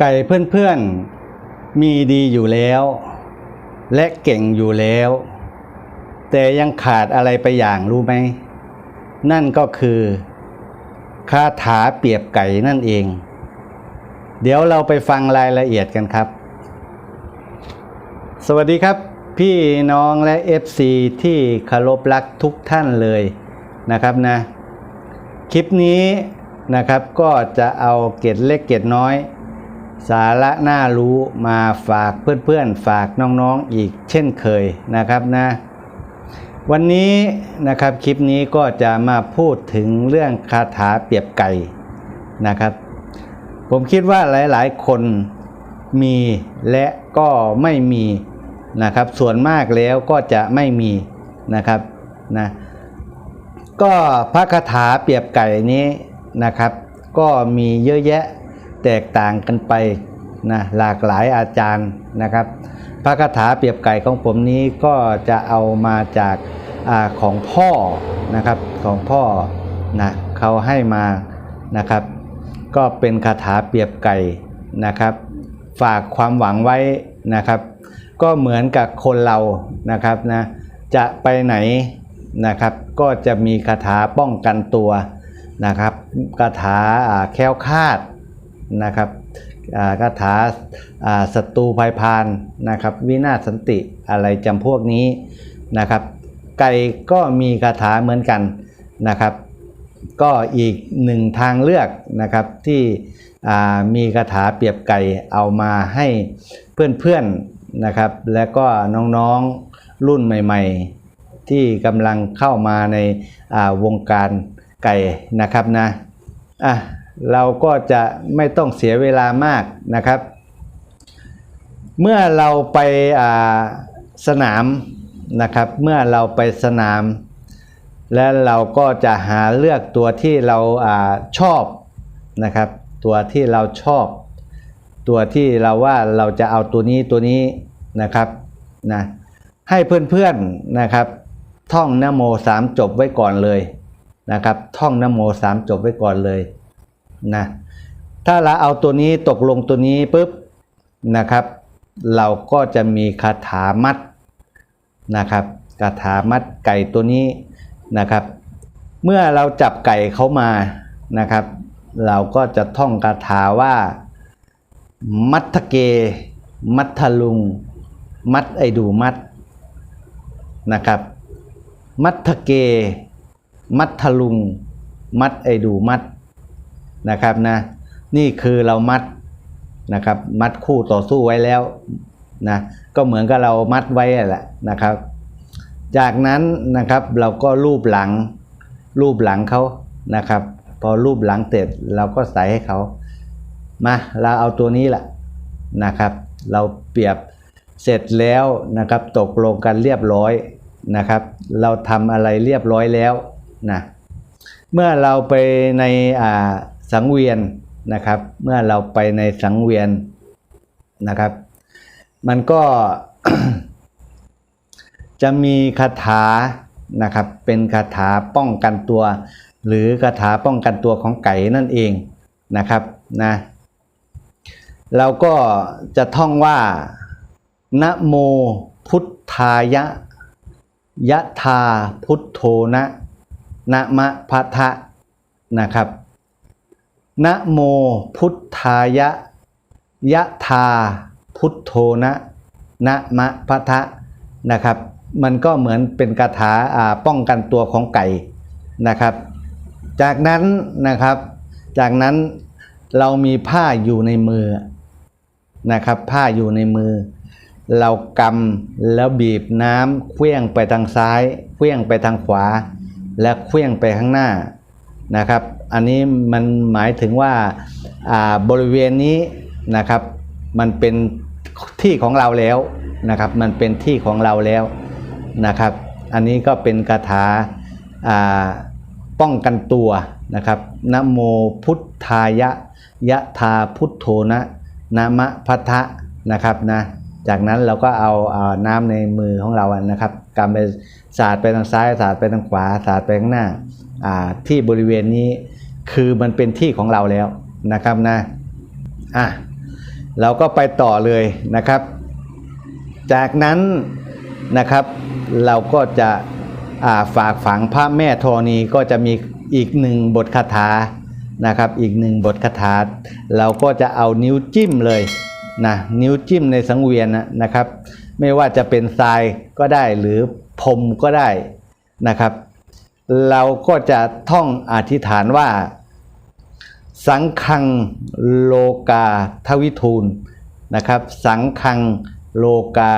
ไก่เพื่อนๆมีดีอยู่แล้ว และเก่งอยู่แล้ว แต่ยังขาดอะไรไปอย่างรู้ไหม นั่นก็คือคาถาเปรียบไก่นั่นเอง เดี๋ยวเราไปฟังรายละเอียดกันครับ สวัสดีครับ พี่น้องและ FC ที่คารพรักทุกท่านเลยนะครับนะ คลิปนี้นะครับก็จะเอาเกร็ดเล็กเกร็ดน้อย สาระน่ารู้มาฝากเพื่อนๆ ฝากน้องๆอีกเช่นเคยนะครับนะวันนี้นะครับคลิปนี้ก็จะมาพูดถึงเรื่องคาถาเปียบไก่นะครับ ผมคิดว่าหลายๆ คนมีและก็ไม่มีนะครับ ส่วนมากแล้วก็จะไม่มีนะครับนะก็พระคาถาเปียบไก่นี้นะครับ ก็มีเยอะแยะ แตกต่างกันไปนะหลากหลายอาจารย์นะครับ พระคาถาเปรียบไก่ของผมนี้ก็จะเอามาจากอาของพ่อนะครับของพ่อนะเขาให้มานะครับ ก็เป็นคาถาเปรียบไก่นะครับ ฝากความหวังไว้นะครับ ก็เหมือนกับคนเรานะครับนะจะไปไหนนะครับ ก็จะมีคาถาป้องกันตัวนะครับคาถาอ่าแคล้วคลาด นะครับคาถาศัตรูภัยพานนะครับ วินาศสันติอะไรจำพวกนี้นะครับ ไก่ก็มีคาถาเหมือนกันนะครับ ก็อีกหนึ่งทางเลือกนะครับที่มีคาถาเปรียบไก่เอามาให้เพื่อนๆนะครับ และก็น้องๆรุ่นใหม่ๆ ที่กำลังเข้ามาในาวงการไก่นะครับนะอะ เราก็จะไม่ต้องเสียเวลามากนะครับ เมื่อเราไปาสนามนะครับ เมื่อเราไปสนาม และเราก็จะหาเลือกตัวที่เราอาชอบนะครับ ตัวที่เราชอบ ตัวที่เราว่าเราจะเอาตัวนี้ตัวนี้นะครับนะให้เพื่อนๆนะครับ ท่องนโมสามจบไว้ก่อนเลยนะครับ ท่องนโมสามจบไว้ก่อนเลย นะถ้าเราเอาตัวนี้ตกลงตัวนี้ปุ๊บนะครับ เราก็จะมีคาถามัดนะครับคาถามัดไก่ตัวนี้นะครับ เมื่อเราจับไก่เขามานะครับ เราก็จะท่องคาถาว่า มัทเก มัทลุง มัดไอดูมัดนะครับ มัทเก มัทลุง มัดไอดูมัด นะครับนะนี่คือเรามัดนะครับมัดคู่ต่อสู้ไว้แล้วนะก็เหมือนกับเรามัดไว้แหละนะครับ จากนั้นนะครับเราก็รูปหลังรูปหลังเขานะครับ พอรูปหลังเสร็จเราก็ใส่ให้เขามาเราเอาตัวนี้แหละนะครับ เราเปรียบเสร็จแล้วนะครับตกลงกันเรียบร้อยนะครับ เราทำอะไรเรียบร้อยแล้วนะเมื่อเราไปในอ่า สังเวียนนะครับ เมื่อเราไปในสังเวียนนะครับ มันก็จะมีคาถานะครับ เป็นคาถาป้องกันตัว หรือคาถาป้องกันตัวของไก่นั่นเองนะครับนะเราก็จะท่องว่านะโมพุทธายะยะธาพุทโธนะนะมะพะทะนะครับ นะโมพุทธายะ ยะธาพุทโธนะนะมะพะทะนะครับ มันก็เหมือนเป็นคาถาาป้องกันตัวของไก่นะครับ จากนั้นนะครับ จากนั้นเรามีผ้าอยู่ในมือนะครับ ผ้าอยู่ในมือ เรากำแล้วบีบน้ำเคลื่องไปทางซ้ายเคลื่องไปทางขวา และเคลื่องไปข้างหน้านะครับ อันนี้มันหมายถึงว่าบริเวณนี้นะครับ มันเป็นที่ของเราแล้วนะครับ มันเป็นที่ของเราแล้วนะครับ อันนี้ก็เป็นคาถาาป้องกันตัวนะครับนะโมพุทธายะยะธาพุทโธนะนะมะพัทะนะครับนะจากนั้นเราก็เอาเอาน้ำในมือของเราอะนะครับกำไปสาดไปทางซ้ายสาดไปทางขวาสาดไปข้างหน้าที่บริเวณนี้ คือมันเป็นที่ของเราแล้วนะครับนะอะเราก็ไปต่อเลยนะครับ จากนั้นนะครับ เราก็จะาฝากฝังพระแม่ธรณีก็จะมีอีกหนึ่งบทคาถานะครับ อีกหนึ่งบทคาถา เราก็จะเอานิ้วจิ้มเลยนะนิ้วจิ้มในสังเวียนนะครับ ไม่ว่าจะเป็นทรายก็ได้หรือพรมก็ได้นะครับ เราก็จะท่องอธิษฐานว่า สังคังโลกาทวิทูลนะครับ สังคังโลกา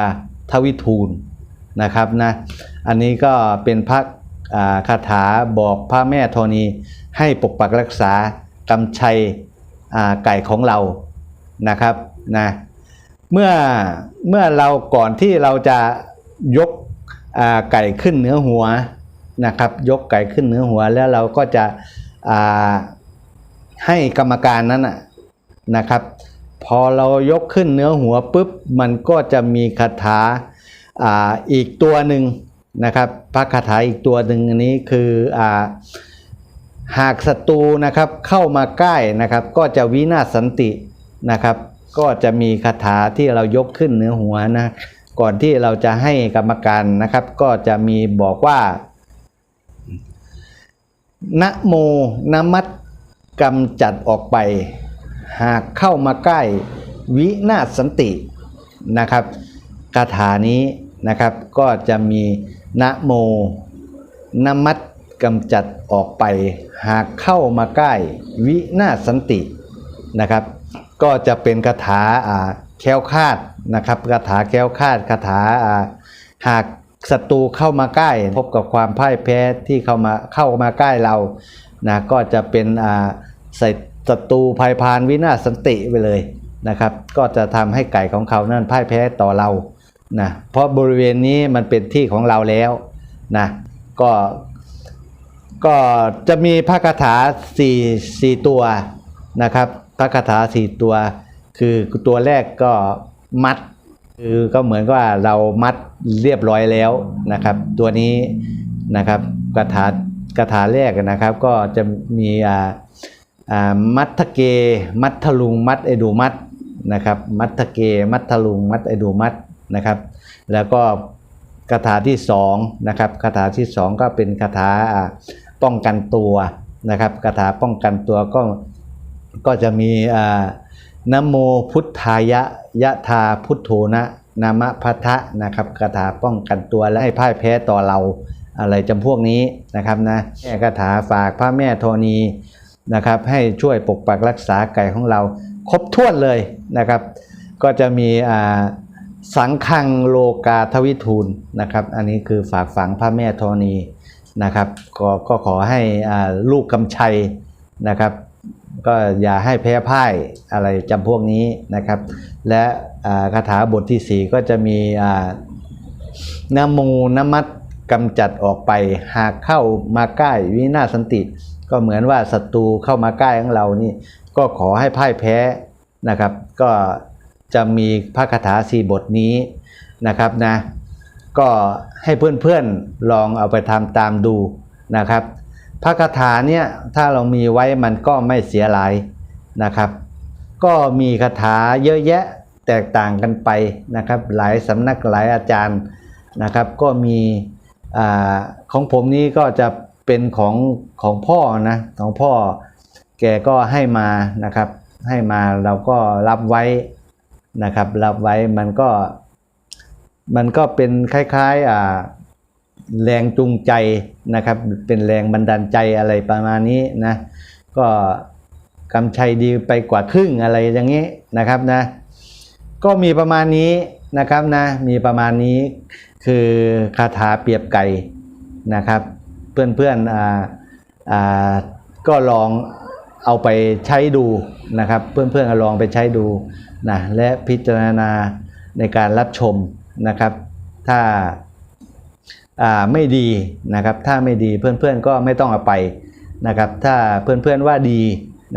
ทวิทูลนะครับนะอันนี้ก็เป็นพระคาถาบอกพระแม่ธรณีให้ปกปักรักษากำชัยไก่ของเรานะครับนะเมื่อเมื่อเราก่อนที่เราจะยกไก่ขึ้นเหนือหัว นะครับยกไก่ขึ้นเหนือหัวแล้วเราก็จะให้กรรมการนั้นนะนะครับ พอเรายกขึ้นเนื้อหัวปุ๊บมันก็จะมีคาถาอาอีกตัวหนึ่งนะครับพระคาถาอีกตัวหนึ่งอันนี้คืออหากศัตรูนะครับเข้ามาใกล้นะครับ ก็จะวินาศสันตินะครับ ก็จะมีคาถาที่เรายกขึ้นเหนือหัวนะก่อนที่เราจะให้กรรมการนะครับ ก็จะมีบอกว่า นะโมนมัดกำจัดออกไป หากเข้ามาใกล้วินาศสันตินะครับคาถานี้นะครับก็จะมีนะโมนมัดกำจัดออกไป หากเข้ามาใกล้วินาศสันตินะครับ ก็จะเป็นคาถาแคล้วคาดนะครับคาถาแคล้วคาดคาถาหาก ศัตรูเข้ามาใกล้ พบกับความพ่ายแพ้ที่เข้ามาเข้ามาใกล้เรานะก็จะเป็นอ่าใส่ศัตรูภัยพานวินาศสันติไปเลยนะครับ ก็จะทำให้ไก่ของเขานั้นพ่ายแพ้ต่อเรานะเพราะบริเวณนี้มันเป็นที่ของเราแล้วนะก็ก็จะมีพระคาถาสี่สี่ตัวนะครับ พระคาถาสี่ตัว คือตัวแรกก็มัด คือก็เหมือนกับว่าเรามัดเรียบร้อยแล้วนะครับ ตัวนี้นะครับคาถาคาถาแรกนะครับ ก็จะมีอ่ามัทเก มัทลุง มัดไอดูมัดนะครับมัทเก มัทลุง มัดไอดูมัดนะครับ แล้วก็คาถาที่สองนะครับคาถาที่สองก็เป็นคาถาอ่าป้องกันตัวนะครับคาถาป้องกันตัวก็ก็จะมีอ่า นโมพุทธายะยะธาพุทโธนะนามะพัทธะนะครับคาถาป้องกันตัวและให้พ่ายแพ้ต่อเราอะไรจำพวกนี้นะครับนะแม่คาถาฝากพระแม่ธรณีนะครับให้ช่วยปกปักรักษาไก่ของเรา ครบถ้วนเลยนะครับ ก็จะมีอ่าสังคังโลกาทวิทูลนะครับ อันนี้คือฝากฝังพระแม่ธรณีนะครับ ก็ก็ขอให้อ่าลูกกำชัยนะครับ ก็อย่าให้แพ้พ่ายอะไรจำพวกนี้นะครับ และคาถาบทที่สี่ก็จะมีนโมนมัดกำจัดออกไปหากเข้ามาใกล้วินาศสันติ ก็เหมือนว่าศัตรูเข้ามาใกล้ของเรานี่ ก็ขอให้พ่ายแพ้นะครับ ก็จะมีพระคาถาสี่บทนี้นะครับนะก็ให้เพื่อนๆลองเอาไปทำตามดูนะครับ พระคาถาเนี่ยถ้าเรามีไว้มันก็ไม่เสียหลายนะครับ ก็มีคาถาเยอะแยะแตกต่างกันไปนะครับ หลายสำนักหลายอาจารย์นะครับ ก็มีอของผมนี้ก็จะเป็นของของพ่อนะของพ่อแกก็ให้มานะครับ ให้มาเราก็รับไว้นะครับ รับไว้มันก็ มันก็เป็นคล้ายๆอ่า แรงจูงใจนะครับ เป็นแรงบันดาลใจอะไรประมาณนี้นะก็กำชัยดีไปกว่าครึ่งอะไรอย่างนี้นะครับนะก็มีประมาณนี้นะครับนะมีประมาณนี้คือคาถาเปียบไก่นะครับ เพื่อนๆอ่าอ่าก็ลองเอาไปใช้ดูนะครับ เพื่อนๆลองไปใช้ดูนะและพิจารณาในการรับชมนะครับ ถ้า ไม่ดีนะครับ ถ้าไม่ดีเพื่อนๆก็ไม่ต้องเอาไปนะครับ ถ้าเพื่อนๆว่าดี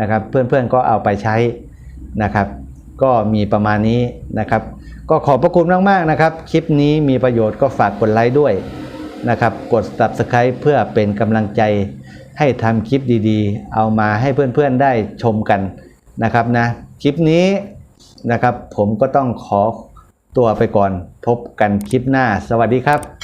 นะครับ เพื่อนๆก็เอาไปใช้นะครับ ก็มีประมาณนี้นะครับ ก็ขอบพระคุณมากๆนะครับ คลิปนี้มีประโยชน์ก็ฝากกดไลค์ด้วยนะครับ กด subscribe เพื่อเป็นกำลังใจให้ทำคลิปดีๆ เอามาให้เพื่อนๆได้ชมกันนะครับนะ คลิปนี้นะครับผมก็ต้องขอตัวไปก่อนพบกันคลิปหน้า สวัสดีครับ